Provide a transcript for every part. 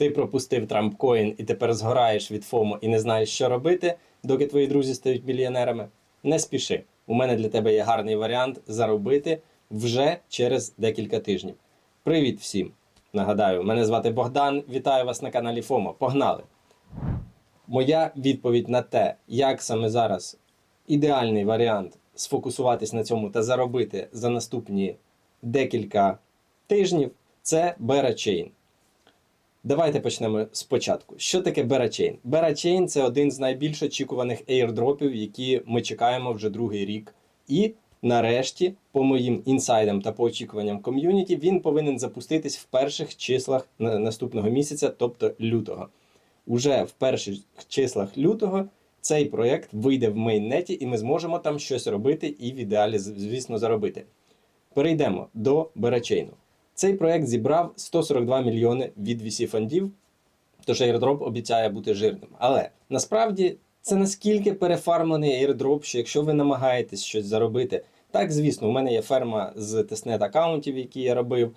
ти пропустив трампкоін і тепер згораєш від ФОМО і не знаєш, що робити, доки твої друзі стають мільйонерами, не спіши. У мене для тебе є гарний варіант заробити вже через декілька тижнів. Привіт всім! Нагадаю, мене звати Богдан. Вітаю вас на каналі ФОМО. Погнали! Моя відповідь на те, як саме зараз ідеальний варіант сфокусуватись на цьому та заробити за наступні декілька тижнів, це BeraChain. Давайте почнемо спочатку. Що таке BeraChain? BeraChain – це один з найбільш очікуваних airdropів, які ми чекаємо вже другий рік. І нарешті, по моїм інсайдам та по очікуванням ком'юніті, він повинен запуститись в перших числах наступного місяця, тобто лютого. Уже в перших числах лютого цей проєкт вийде в мейннеті, і ми зможемо там щось робити і в ідеалі, звісно, заробити. Перейдемо до Берачейну. Цей проєкт зібрав 142 мільйони від VC фондів, тож airdrop обіцяє бути жирним. Але насправді це наскільки перефармлений airdrop, що якщо ви намагаєтесь щось заробити, так, звісно, у мене є ферма з тестнет аккаунтів, які я робив.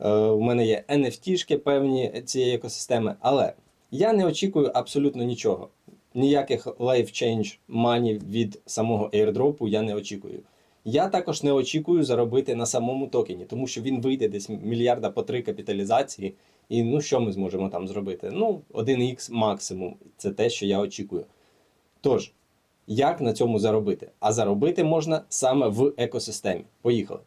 Е, у мене є NFT-шки певні цієї екосистеми, але я не очікую абсолютно нічого. Ніяких life change money від самого airdropу я не очікую. Я також не очікую заробити на самому токені, тому що він вийде десь мільярда по три капіталізації. І ну що ми зможемо там зробити? Ну, 1х максимум. Це те, що я очікую. Тож, як на цьому заробити? А заробити можна саме в екосистемі. Поїхали.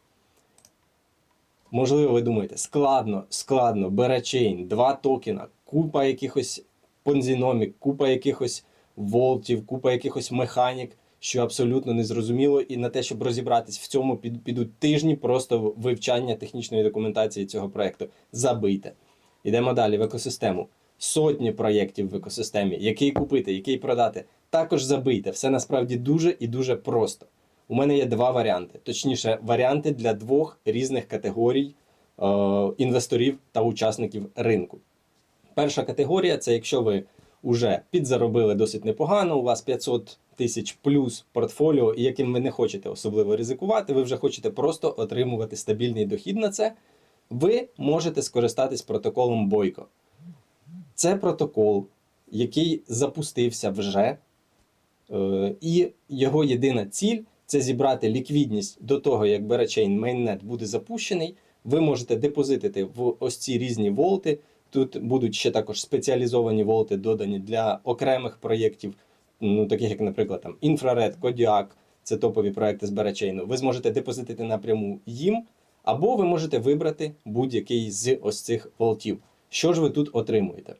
Можливо, ви думаєте, складно, складно, беречейн, два токена, купа якихось понзіномік, купа якихось волтів, купа якихось механік, що абсолютно незрозуміло, і на те, щоб розібратись в цьому, під- підуть тижні просто вивчання технічної документації цього проекту. Забийте. Йдемо далі в екосистему. Сотні проєктів в екосистемі, який купити, який продати. Також забийте. Все насправді дуже і дуже просто. У мене є два варіанти, точніше, варіанти для двох різних категорій е, інвесторів та учасників ринку. Перша категорія це якщо ви вже підзаробили досить непогано, у вас 500 тисяч плюс портфоліо, яким ви не хочете особливо ризикувати, ви вже хочете просто отримувати стабільний дохід на це, ви можете скористатись протоколом Бойко. Це протокол, який запустився вже, е, і його єдина ціль це зібрати ліквідність до того, як Berachain Mainnet буде запущений. Ви можете депозитити в ось ці різні волти. Тут будуть ще також спеціалізовані волти додані для окремих проєктів, ну таких як, наприклад, там Infrared, Kodiak, це топові проекти з Berachain. Ви зможете депозитити напряму їм, або ви можете вибрати будь-який з ось цих волтів. Що ж ви тут отримуєте?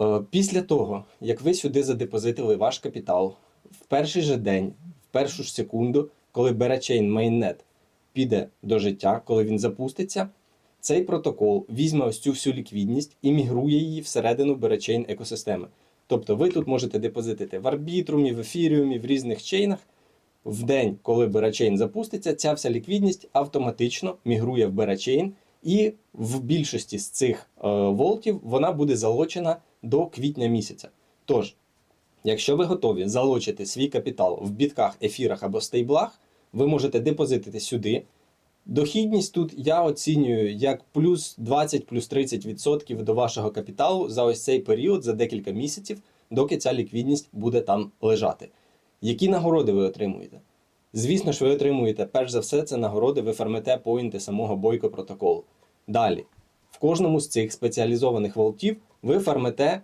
Е, Після того, як ви сюди задепозитили ваш капітал, в перший же день, в першу ж секунду, коли Berachain Mainnet піде до життя, коли він запуститься, цей протокол візьме ось цю всю ліквідність і мігрує її всередину Berachain екосистеми. Тобто ви тут можете депозитити в арбітрумі, в ефіріумі, в різних чейнах. В день, коли Berachain запуститься, ця вся ліквідність автоматично мігрує в Berachain, і в більшості з цих е, волтів вона буде залочена до квітня місяця. Тож, якщо ви готові залочити свій капітал в бітках, ефірах або стейблах, ви можете депозитити сюди. Дохідність тут я оцінюю як плюс 20 плюс 30% до вашого капіталу за ось цей період, за декілька місяців, доки ця ліквідність буде там лежати. Які нагороди ви отримуєте? Звісно ж, ви отримуєте, перш за все, це нагороди, ви фармите поінти самого бойко протоколу. Далі, в кожному з цих спеціалізованих волтів ви фармите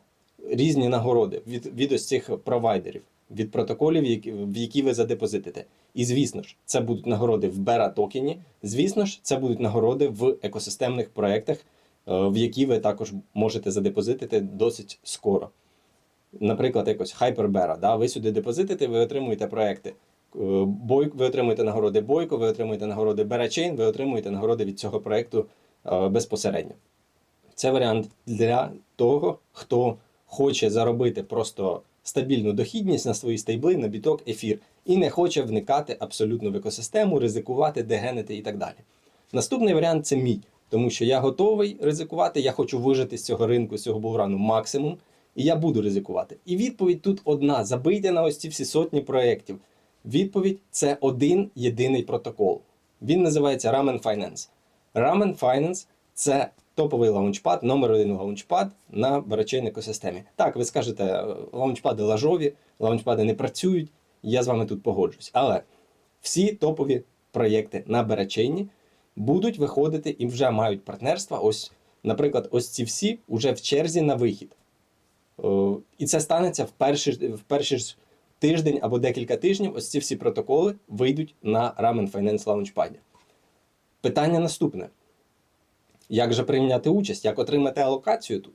різні нагороди від, від ось цих провайдерів, від протоколів, в які ви задепозитите. І звісно ж, це будуть нагороди в Бера токені. Звісно ж, це будуть нагороди в екосистемних проєктах, е, в які ви також можете задепозитити досить скоро. Наприклад, якось Hyperbera, да? ви сюди депозитите, ви отримуєте проекти. Е, Бой, ви отримуєте нагороди Бойко, ви отримуєте нагороди Berachain, ви отримуєте нагороди від цього проекту е, безпосередньо. Це варіант для того, хто хоче заробити просто стабільну дохідність на свої стейбли, на біток, ефір, і не хоче вникати абсолютно в екосистему, ризикувати, дегенити і так далі. Наступний варіант це мій, тому що я готовий ризикувати, я хочу вижити з цього ринку, з цього булрану максимум, і я буду ризикувати. І відповідь тут одна: забийте на ось ці всі сотні проєктів. Відповідь це один єдиний протокол. Він називається Ramen Finance. Ramen Finance це топовий лаунчпад, номер один лаунчпад на барачейн екосистемі. Так, ви скажете, лаунчпади лажові, лаунчпади не працюють. Я з вами тут погоджуюсь. Але всі топові проєкти на барачейні будуть виходити і вже мають партнерства. Ось, наприклад, ось ці всі вже в черзі на вихід. Е, І це станеться в перший, в перший ж тиждень або декілька тижнів. Ось ці всі протоколи вийдуть на Ramen Finance Launchpad. Питання наступне: як же прийняти участь, як отримати алокацію тут?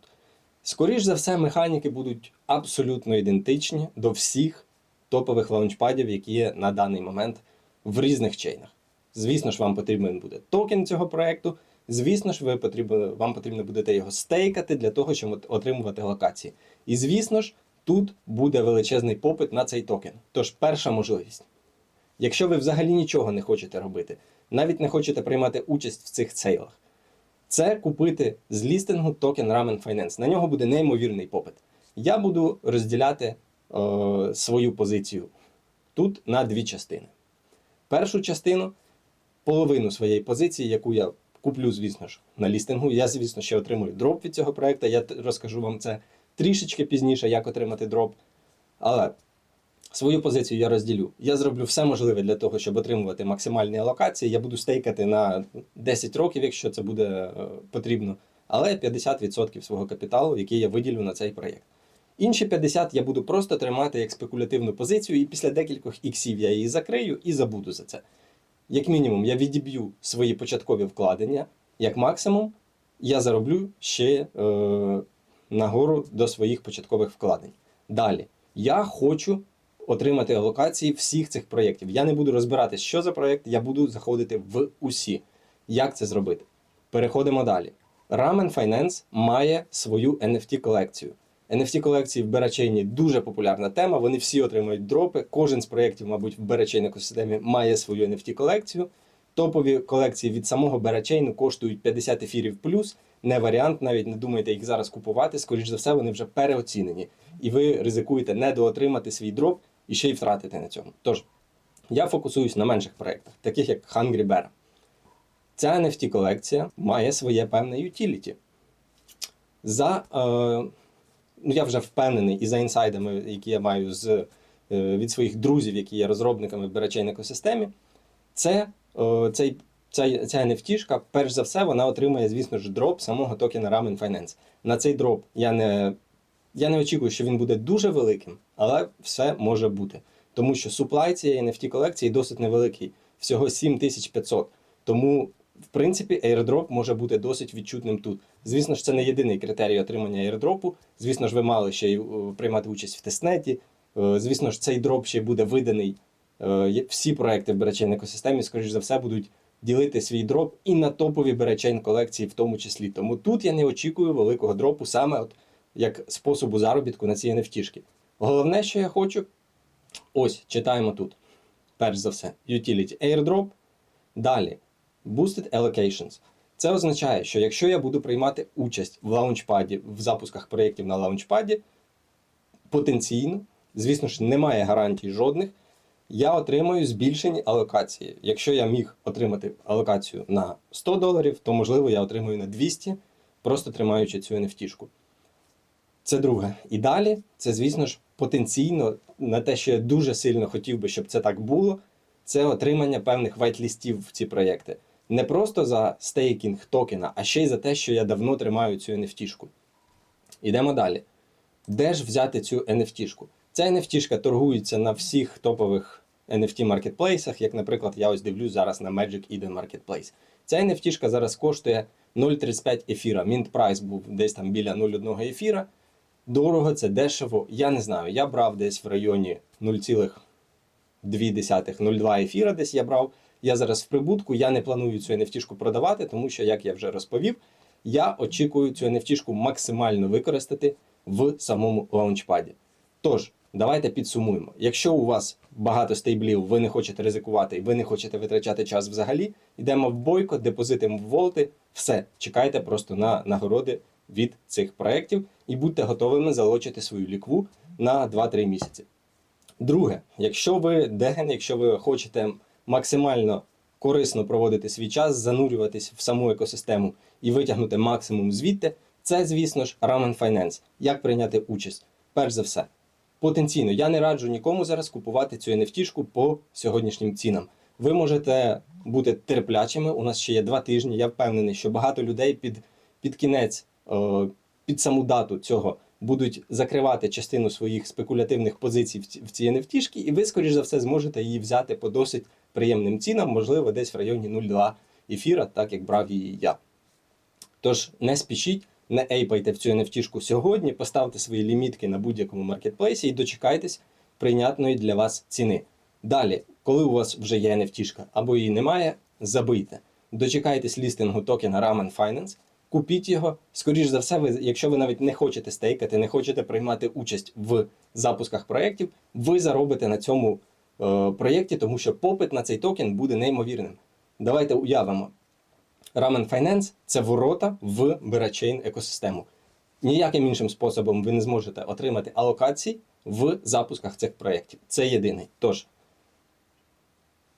Скоріш за все, механіки будуть абсолютно ідентичні до всіх топових лаунчпадів, які є на даний момент в різних чейнах. Звісно ж, вам потрібен буде токен цього проекту. Звісно ж, ви потрібно, вам потрібно буде його стейкати для того, щоб отримувати локації. І звісно ж, тут буде величезний попит на цей токен. Тож, перша можливість. Якщо ви взагалі нічого не хочете робити, навіть не хочете приймати участь в цих сейлах, це купити з лістингу токен Ramen Finance. На нього буде неймовірний попит. Я буду розділяти е, свою позицію тут на дві частини. Першу частину, половину своєї позиції, яку я куплю, звісно ж, на лістингу. Я, звісно, ще отримую дроп від цього проекту. Я розкажу вам це трішечки пізніше, як отримати дроп. Але свою позицію я розділю. Я зроблю все можливе для того, щоб отримувати максимальні алокації. Я буду стейкати на 10 років, якщо це буде е, потрібно, але 50% свого капіталу, який я виділю на цей проєкт. Інші 50 я буду просто тримати як спекулятивну позицію, і після декількох іксів я її закрию і забуду за це. Як мінімум, я відіб'ю свої початкові вкладення, як максимум, я зароблю ще е, нагору до своїх початкових вкладень. Далі, я хочу отримати алокації всіх цих проєктів. Я не буду розбиратись, що за проєкт, я буду заходити в усі. Як це зробити? Переходимо далі. Ramen Finance має свою NFT колекцію. NFT колекції в Берачейні дуже популярна тема. Вони всі отримують дропи. Кожен з проєктів, мабуть, в Берачейн екосистемі має свою NFT колекцію. Топові колекції від самого Берачейну коштують 50 ефірів плюс. Не варіант, навіть не думайте їх зараз купувати. Скоріш за все, вони вже переоцінені. І ви ризикуєте недоотримати свій дроп і ще й втратити на цьому. Тож, я фокусуюсь на менших проєктах, таких як Hungry Bear. Ця NFT колекція має своє певне utility. За, е, ну я вже впевнений, і за інсайдами, які я маю з, е, від своїх друзів, які є розробниками в Беречейн екосистемі, це, е, цей, ця, ця NFT, перш за все, вона отримує, звісно ж, дроп самого токена Ramen Finance. На цей дроп я не, я не очікую, що він буде дуже великим, але все може бути. Тому що суплай цієї NFT колекції досить невеликий, всього 7500. Тому, в принципі, airdrop може бути досить відчутним тут. Звісно ж, це не єдиний критерій отримання airdropу. Звісно ж, ви мали ще й е, приймати участь в тестнеті. Е, Звісно ж, цей дроп ще буде виданий. Е, Всі проекти в Беречейн екосистемі, скоріш за все, будуть ділити свій дроп і на топові Беречейн колекції в тому числі. Тому тут я не очікую великого дропу саме от як способу заробітку на ці NFT. Головне, що я хочу, ось читаємо тут. Перш за все, utility airdrop. Далі, boosted allocations. Це означає, що якщо я буду приймати участь в лаунчпаді, в запусках проєктів на лаунчпаді, потенційно, звісно ж, немає гарантій жодних, я отримаю збільшені алокації. Якщо я міг отримати алокацію на 100 доларів, то можливо я отримую на 200, просто тримаючи цю NFT-шку. Це друге. І далі, це, звісно ж, потенційно на те, що я дуже сильно хотів би, щоб це так було, це отримання певних вайтлістів в ці проєкти. Не просто за стейкінг токена, а ще й за те, що я давно тримаю цю NFT-шку. Ідемо далі. Де ж взяти цю NFT-шку? Ця NFT-шка торгується на всіх топових NFT маркетплейсах, як, наприклад, я ось дивлюсь зараз на Magic Eden Marketplace. Ця NFT-шка зараз коштує 0,35 ефіра. Мінт прайс був десь там біля 0,1 ефіра. Дорого, це дешево. Я не знаю. Я брав десь в районі 0,2-0,2 ефіра десь я брав. Я зараз в прибутку, я не планую цю NFT продавати, тому що, як я вже розповів, я очікую цю NFT максимально використати в самому лаунчпаді. Тож, давайте підсумуємо. Якщо у вас багато стейблів, ви не хочете ризикувати, ви не хочете витрачати час взагалі, йдемо в бойко, депозитимо в волти, все, чекайте просто на нагороди від цих проєктів і будьте готовими залочити свою лікву на 2-3 місяці. Друге, якщо ви деген, якщо ви хочете максимально корисно проводити свій час, занурюватись в саму екосистему і витягнути максимум звідти, це, звісно ж, Ramen Finance. Як прийняти участь? Перш за все, потенційно, я не раджу нікому зараз купувати цю NFT по сьогоднішнім цінам. Ви можете бути терплячими. У нас ще є два тижні. Я впевнений, що багато людей під, під кінець, е, під саму дату цього будуть закривати частину своїх спекулятивних позицій в ці, в ці NFT, і ви, скоріш за все, зможете її взяти по досить приємним цінам, можливо, десь в районі 0,2 ефіра, так як брав її я. Тож не спішіть, не ейпайте в цю NFT сьогодні, поставте свої лімітки на будь-якому маркетплейсі і дочекайтесь прийнятної для вас ціни. Далі, коли у вас вже є NFT або її немає, забийте. Дочекайтесь лістингу токена Ramen Finance, купіть його. Скоріш за все, ви, якщо ви навіть не хочете стейкати, не хочете приймати участь в запусках проєктів, ви заробите на цьому е, проєкті, тому що попит на цей токен буде неймовірним. Давайте уявимо. Ramen Finance – це ворота в Berachain екосистему. Ніяким іншим способом ви не зможете отримати алокації в запусках цих проєктів. Це єдиний. Тож,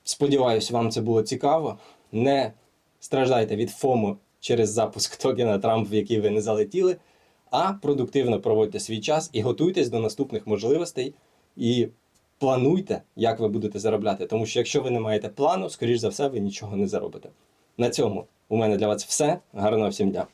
сподіваюся, вам це було цікаво. Не страждайте від ФОМу через запуск токена Трамп, в який ви не залетіли, а продуктивно проводьте свій час і готуйтесь до наступних можливостей. І плануйте, як ви будете заробляти. Тому що якщо ви не маєте плану, скоріш за все, ви нічого не заробите. На цьому у мене для вас все. Гарного всім дня!